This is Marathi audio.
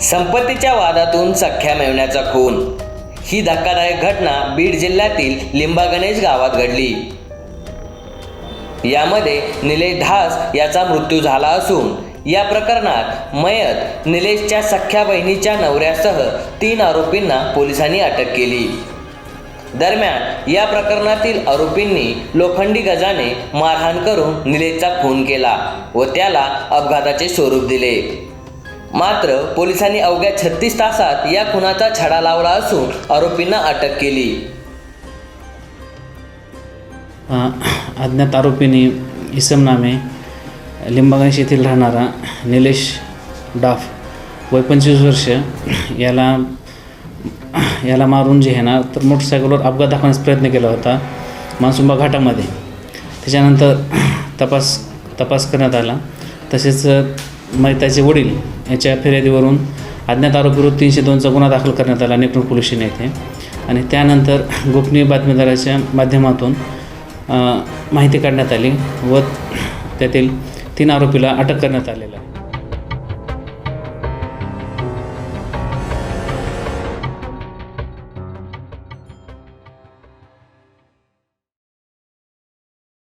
संपत्तीच्या वादातून सख्या मेवण्याचा खून. ही धक्कादायक घटना बीड जिल्ह्यातील लिंबा गणेश गावात घडली. यामध्ये निलेश ढास याचा मृत्यू झाला असून या प्रकरणात मयत निलेशच्या सख्या बहिणीच्या नवऱ्यासह तीन आरोपींना पोलिसांनी अटक केली. दरम्यान या प्रकरणातील आरोपींनी लोखंडी गजाने मारहाण करून निलेशचा खून केला व त्याला अपघाताचे स्वरूप दिले. मात्र पोलिसांनी अवघ्या छत्तीस तासात या खुनाचा छडा लावला असून आरोपींना अटक केली. अज्ञात आरोपींनी इसम नामे लिंबागंश येथील राहणारा निलेश डाफ वय पंचवीस वर्ष याला याला मारून जे आहे ना तर मोटरसायकलवर अपघात दाखवण्याचा प्रयत्न केला होता मानसुंबा घाटामध्ये. त्याच्यानंतर तपास तपास करण्यात आला. तसेच मैताचे वडील याच्या फिर्यादीवरून अज्ञात आरोपीवर तीनशे दोनचा गुन्हा दाखल करण्यात आला नेकनूर पोलीस स्टेशन येथे आणि त्यानंतर गोपनीय बातमीदाराच्या माध्यमातून माहिती काढण्यात आली व त्यातील तीन आरोपीला अटक करण्यात आलेला आहे.